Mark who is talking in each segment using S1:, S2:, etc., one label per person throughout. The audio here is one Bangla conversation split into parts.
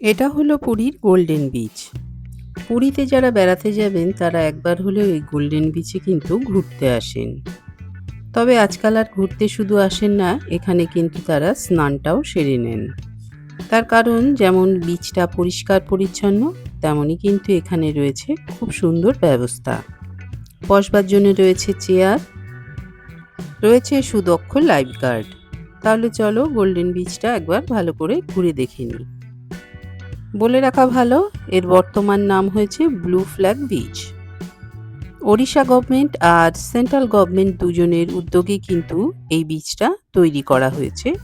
S1: এটা হলো পুরীর গোল্ডেন বিচ পুরীতে যারা বেড়াতে যাবেন, তারা একবার হলেও এই গোল্ডেন বিচে কিন্তু ঘুরতে আসেন। তবে আজকাল আর ঘুরতে শুধু আসেন না, এখানে কিন্তু তারা স্নানটাও সেরে নেন। তার কারণ, যেমন বিচটা পরিষ্কার পরিচ্ছন্ন, তেমনই কিন্তু এখানে রয়েছে খুব সুন্দর ব্যবস্থা। বসবার জন্য রয়েছে চেয়ার, রয়েছে সুদক্ষ লাইফগার্ড তাহলে চলো গোল্ডেন বিচটা একবার ভালো করে ঘুরে দেখে নিই। বলে রাখা ভালো, এর বর্তমান নাম হয়েছে blue flag beach Odisha government আর সেন্ট্রাল গভর্নমেন্ট দুজনের উদ্যোগে কিন্তু এই বিচটা তৈরি করা হয়েছে।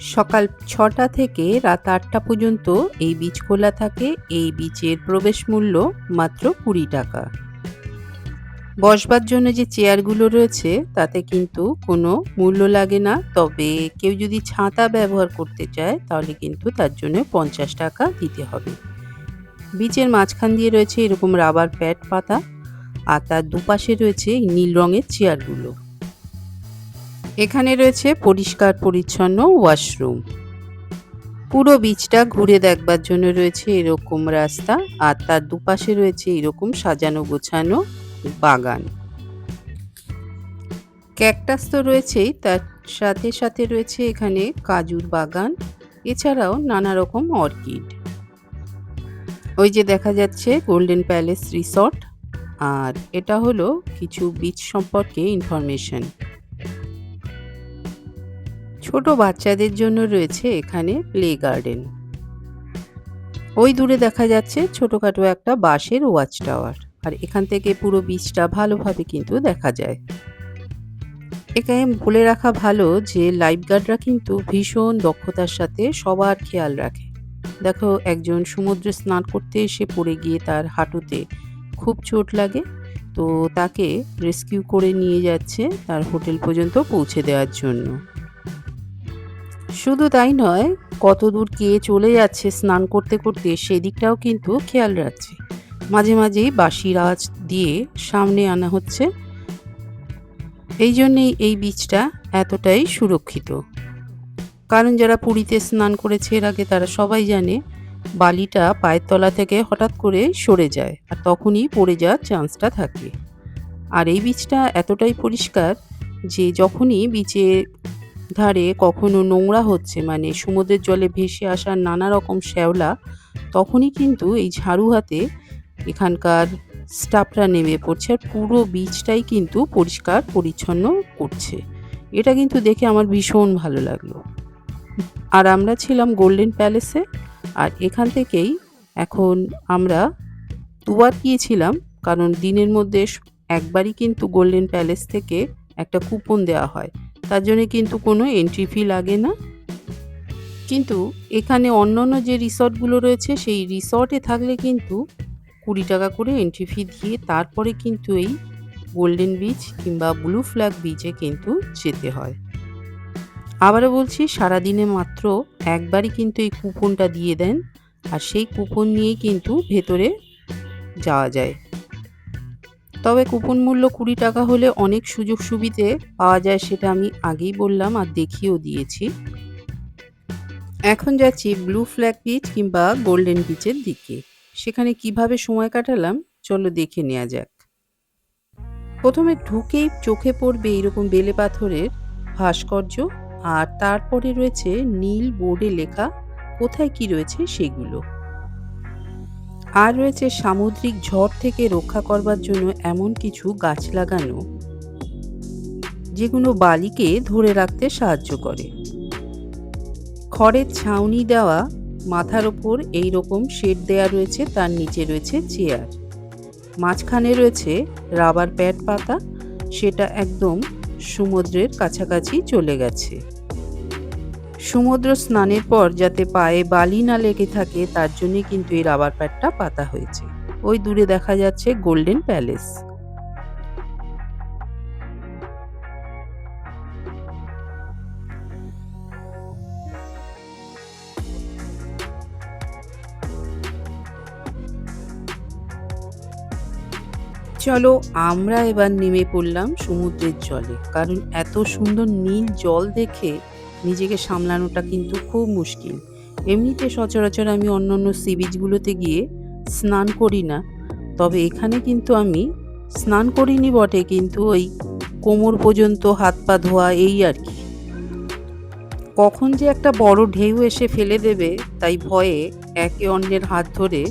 S1: সকাল ছটা থেকে রাত আটটা পর্যন্ত এই বিচ খোলা থাকে। এই বিচের প্রবেশ মূল্য মাত্র কুড়ি টাকা। বসবার জন্য যে চেয়ারগুলো রয়েছে, তাতে কিন্তু কোনো মূল্য লাগে না। তবে কেউ যদি ছাতা ব্যবহার করতে চায়, তাহলে কিন্তু তার জন্য পঞ্চাশ টাকা দিতে হবে। বিচের মাঝখান দিয়ে রয়েছে এরকম রাবার প্যাড পাতা, আর তার দুপাশে রয়েছে নীল রঙের চেয়ারগুলো। এখানে রয়েছে পরিষ্কার, পরিচ্ছন্ন ওয়াশরুম। পুরো বিচটা ঘুরে দেখবার জন্য রয়েছে এরকম রাস্তা, আর তার দুপাশে রয়েছে এরকম সাজানো গোছানো বাগান। ক্যাকটাস তো রয়েছেই, তার সাথে সাথে রয়েছে এখানে কাজুর বাগান, এছাড়াও নানা রকম অর্কিড। ওই যে দেখা যাচ্ছে গোল্ডেন প্যালেস রিসর্ট আর এটা হলো কিছু বিচ সম্পর্কে ইনফরমেশন ছোট বাচ্চাদের জন্য রয়েছে এখানে প্লে গার্ডেন ওই দূরে দেখা যাচ্ছে ছোটখাটো একটা বাঁশের ওয়াচ টাওয়ার আর এখান থেকে পুরো বীজটা ভালোভাবে কিন্তু দেখা যায়। এখানে বলে রাখা ভালো যে লাইফগার্ডরা কিন্তু ভীষণ দক্ষতার সাথে সবার খেয়াল রাখে। দেখো, একজন সমুদ্রে স্নান করতে এসে পড়ে গিয়ে তার হাঁটুতে খুব চোট লাগে, তো তাকে রেস্কিউ করে নিয়ে যাচ্ছে তার হোটেল পর্যন্ত পৌঁছে দেওয়ার জন্য। শুধু তাই নয় কত দূর কে চলে যাচ্ছে স্নান করতে করতে সেদিকটাও কিন্তু খেয়াল রাখছে। মাঝে মাঝেই বাঁশির রাজ দিয়ে সামনে আনা হচ্ছে। এই জন্যেই এই বীজটা এতটাই সুরক্ষিত। কারণ যারা পুরীতে স্নান করেছে এর আগে তারা সবাই জানে, বালিটা পায়ের তলা থেকে হঠাৎ করে সরে যায় আর তখনই পড়ে যাওয়ার চান্সটা থাকে। আর এই বীজটা এতটাই পরিষ্কার যে যখনই বিচে ধারে কখনো নোংরা হচ্ছে মানে সমুদ্রের জলে ভেসে আসার নানা রকম শ্যাওলা, তখনই কিন্তু এই ঝাড়ু হাতে এখানকার স্টাফরা নেমে পড়ছে আর পুরো বীজটাই কিন্তু পরিষ্কার, পরিচ্ছন্ন করছে। এটা কিন্তু দেখে আমার ভীষণ ভালো লাগল। আর আমরা ছিলাম গোল্ডেন প্যালেসে আর এখান থেকেই এখন আমরা দুবার গিয়েছিলাম কারণ দিনের মধ্যে একবারই কিন্তু গোল্ডেন প্যালেস থেকে একটা কুপন দেওয়া হয়। তার জন্য কিন্তু কোনো এন্ট্রি ফি লাগে না। কিন্তু এখানে অন্য অন্য যে রিসর্টগুলো রয়েছে, সেই রিসর্টে থাকলে কিন্তু কুড়ি টাকা করে এন্ট্রি ফি দিয়ে তারপরে কিন্তু এই গোল্ডেন বিচ কিংবা ব্লু ফ্ল্যাগ বিচে কিন্তু যেতে হয়। আবারও বলছি, সারাদিনে মাত্র একবারই কিন্তু এই কুপনটা দিয়ে দেন আর সেই কুপন নিয়েই কিন্তু ভেতরে যাওয়া যায়। তবে কুপন মূল্য কুড়ি টাকা হলে অনেক সুযোগ সুবিধে পাওয়া যায় সেটা আমি আগেই বললাম আর দেখিয়েও দিয়েছি। এখন যাচ্ছি ব্লু ফ্ল্যাগ বিচ কিংবা গোল্ডেন বিচের দিকে। সেখানে কীভাবে সময় কাটালাম, চলো দেখে নেওয়া যাক। প্রথমে ঢুকেই চোখে পড়বে এরকম বেলে পাথরের ভাস্কর্য, আর তারপরে রয়েছে নীল বোর্ডে লেখা কোথায় কি রয়েছে সেগুলো। আর রয়েছে সামুদ্রিক ঝড় থেকে রক্ষা করবার জন্য এমন কিছু গাছ লাগানো, যেগুলো বালিকে ধরে রাখতে সাহায্য করে। খড়ের ছাউনি দেওয়া মাথার ওপর এই রকম শেড দেয়া রয়েছে, তার নিচে রয়েছে চেয়ার। মাঝখানে রয়েছে রাবার প্যাড পাতা, সেটা একদম সমুদ্রের কাছাকাছি চলে গেছে। সমুদ্র স্নানের পর যাতে পায়ে বালি না লেগে থাকে, তার জন্য কিন্তু এই রাবার প্যাডটা পাতা হয়েছে। ওই দূরে দেখা যাচ্ছে গোল্ডেন প্যালেস। চলো আমরা এবার নেমে পড়লাম সমুদ্রের জলে। কারণ এত সুন্দর নীল জল দেখে নিজেকে সামলানোটা কিন্তু খুব মুশকিল। এমনিতে সচরাচর আমি অন্য অন্য সি বিচগুলোতে গিয়ে স্নান করি না। তবে এখানে কিন্তু আমি স্নান করিনি বটে, কিন্তু ওই কোমর পর্যন্ত হাত পা ধোয়া এই আর কি। কখন যে একটা বড় ঢেউ এসে ফেলে দেবে তাই ভয়ে একে অন্যের হাত ধরে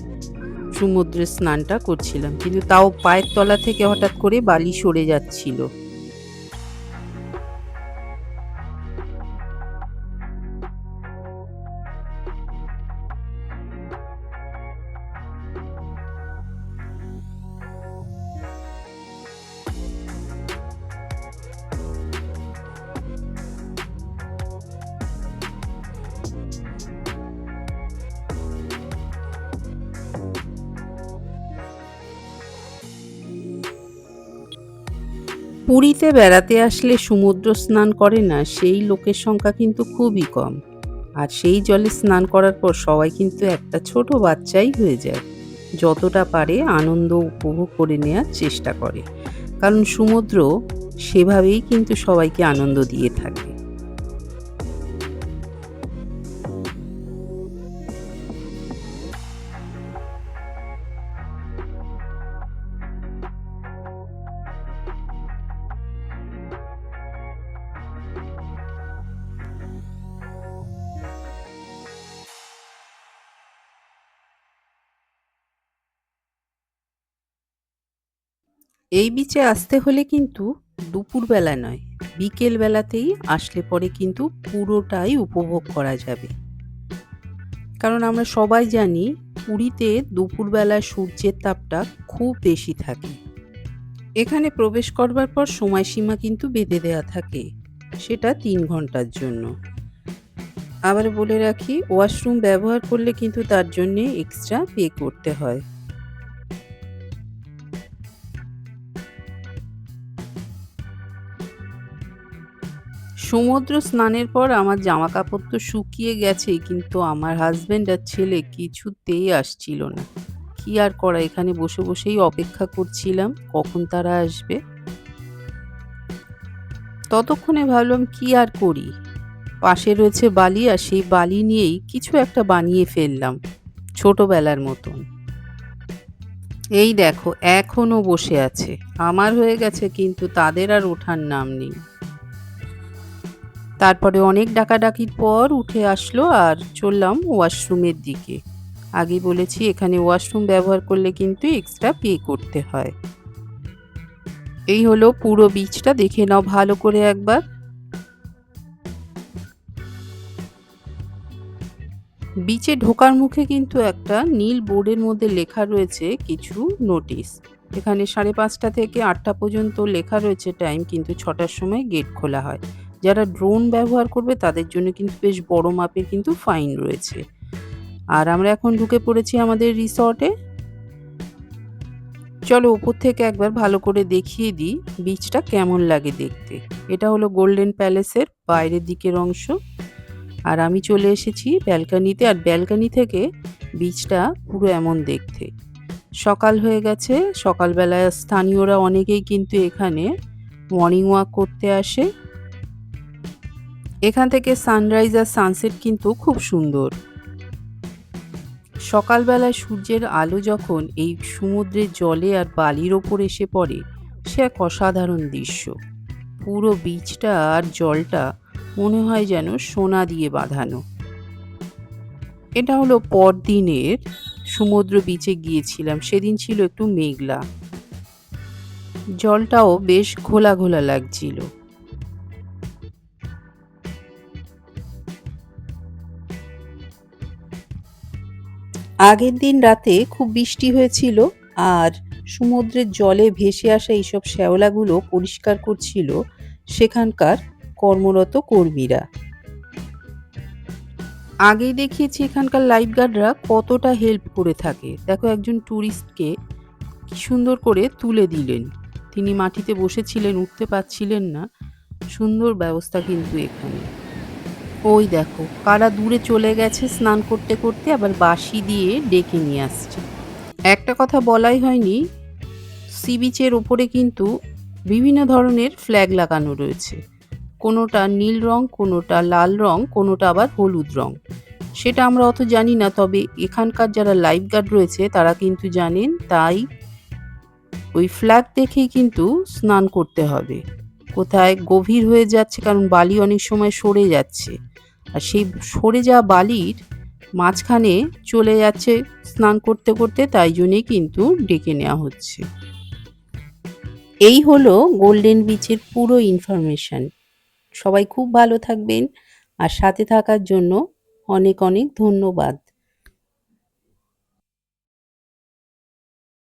S1: সমুদ্রে স্নানটা করছিলাম। কিন্তু তাও পায়ের তলা থেকে হঠাৎ করে বালি সরে যাচ্ছিল। পুরীতে বেড়াতে আসলে সমুদ্র স্নান করে না, সেই লোকের সংখ্যা কিন্তু খুবই কম। আর সেই জলে স্নান করার পর সবাই কিন্তু একটা ছোট বাচ্চাই হয়ে যায়। যতটা পারে আনন্দ উপভোগ করে নেওয়ার চেষ্টা করে। কারণ সমুদ্র সেভাবেই কিন্তু সবাইকে আনন্দ দিয়ে থাকে। এই বিচে আসতে হলে কিন্তু দুপুরবেলা নয় বিকেল বেলাতেই আসলে পরে কিন্তু পুরোটাই উপভোগ করা যাবে। কারণ আমরা সবাই জানি পুরীতে দুপুরবেলা সূর্যের তাপটা খুব বেশি থাকে। এখানে প্রবেশ করবার পর সময়সীমা কিন্তু বেঁধে দেওয়া থাকে, সেটা তিন ঘণ্টার জন্য। আবার বলে রাখি ওয়াশরুম ব্যবহার করলে কিন্তু তার জন্যে এক্সট্রা পে করতে হয়। সমুদ্র স্নানের পর আমার জামা কাপড় তো শুকিয়ে গেছেই, কিন্তু আমার হাজব্যান্ড আর ছেলে কিছুতেই আসছিল না। কি আর করা, এখানে বসে বসেই অপেক্ষা করছিলাম, কখন তারা আসবে? ততক্ষণে ভাবলাম, কি আর করি? পাশে রয়েছে বালি আর সেই বালি নিয়েই কিছু একটা বানিয়ে ফেললাম, ছোটবেলার মতন। এই দেখো, এখনও বসে আছে। আমার হয়ে গেছে, কিন্তু তাদের আর ওঠার নাম নেই। তারপরে অনেক ডাকাডাকির পর উঠে আসলো আর চললাম ওয়াশরুমের দিকে। আগে বলেছি, এখানে ওয়াশরুম ব্যবহার করলে কিন্তু এক্সট্রা পে করতে হয়। এই হলো পুরো বীজটা দেখে নাও ভালো করে একবার। বিচে ঢোকার মুখে কিন্তু একটা নীল বোর্ডের মধ্যে লেখা রয়েছে কিছু নোটিশ এখানে সাড়ে পাঁচটা থেকে আটটা পর্যন্ত লেখা রয়েছে টাইম কিন্তু ছটার সময় গেট খোলা হয়। যারা ড্রোন ব্যবহার করবে, তাদের জন্য কিন্তু বেশ বড় মাপের কিন্তু ফাইন রয়েছে। আর আমরা এখন ঢুকে পড়েছি আমাদের রিসর্টে চলো ওপর থেকে একবার ভালো করে দেখিয়ে দিই বিচটা কেমন লাগে দেখতে। এটা হলো গোল্ডেন প্যালেসের বাইরের দিকের অংশ। আর আমি চলে এসেছি ব্যালকানিতে, আর ব্যালকানি থেকে বিচটা পুরো এমন দেখতে। সকাল হয়ে গেছে, সকালবেলায় স্থানীয়রা অনেকেই কিন্তু এখানে মর্নিং ওয়াক করতে আসে। এখান থেকে সানরাইজ আর সানসেট কিন্তু খুব সুন্দর। সকালবেলায় সূর্যের আলো যখন এই সমুদ্রের জলে আর বালির ওপর এসে পড়ে, সে এক অসাধারণ দৃশ্য। পুরো বীচটা আর জলটা মনে হয় যেন সোনা দিয়ে বাঁধানো। এটা হলো পরদিনের, সমুদ্র বিচে গিয়েছিলাম, সেদিন ছিল একটু মেঘলা। জলটাও বেশ ঘোলা ঘোলা লাগছিল। আগের দিন রাতে খুব বৃষ্টি হয়েছিল আর সমুদ্রের জলে ভেসে আসা এইসব শ্যাওলাগুলো পরিষ্কার করছিল সেখানকার কর্মরত কর্মীরা। আগেই দেখিয়েছি এখানকার লাইফ গার্ডরা কতটা হেল্প করে থাকে। দেখো একজন ট্যুরিস্টকে কি সুন্দর করে তুলে দিলেন। তিনি মাটিতে বসেছিলেন, উঠতে পারছিলেন না। সুন্দর ব্যবস্থা কিন্তু এখানে। ওই দেখো, কারা দূরে চলে গেছে স্নান করতে করতে আবার বাঁশি দিয়ে ডেকে নিয়ে আসছে। একটা কথা বলাই হয়নি, সি বিচের ওপরে কিন্তু বিভিন্ন ধরনের ফ্ল্যাগ লাগানো রয়েছে। কোনোটা নীল রং, কোনোটা লাল রং, কোনোটা আবার হলুদ রং। সেটা আমরা অত জানি না, তবে এখানকার যারা লাইফ গার্ড রয়েছে তারা কিন্তু জানেন, তাই ওই ফ্ল্যাগ দেখেই কিন্তু স্নান করতে হবে। কোথায় গভীর হয়ে যাচ্ছে, কারণ বালি অনেক সময় সরে যাচ্ছে। আর সেই সরে যাওয়া বালির মাঝখানে চলে যাচ্ছে স্নান করতে করতে, তাই জন্যেই কিন্তু ডেকে নেওয়া হচ্ছে। এই হলো গোল্ডেন বিচের পুরো ইনফরমেশান সবাই খুব ভালো থাকবেন আর সাথে থাকার জন্য অনেক অনেক ধন্যবাদ।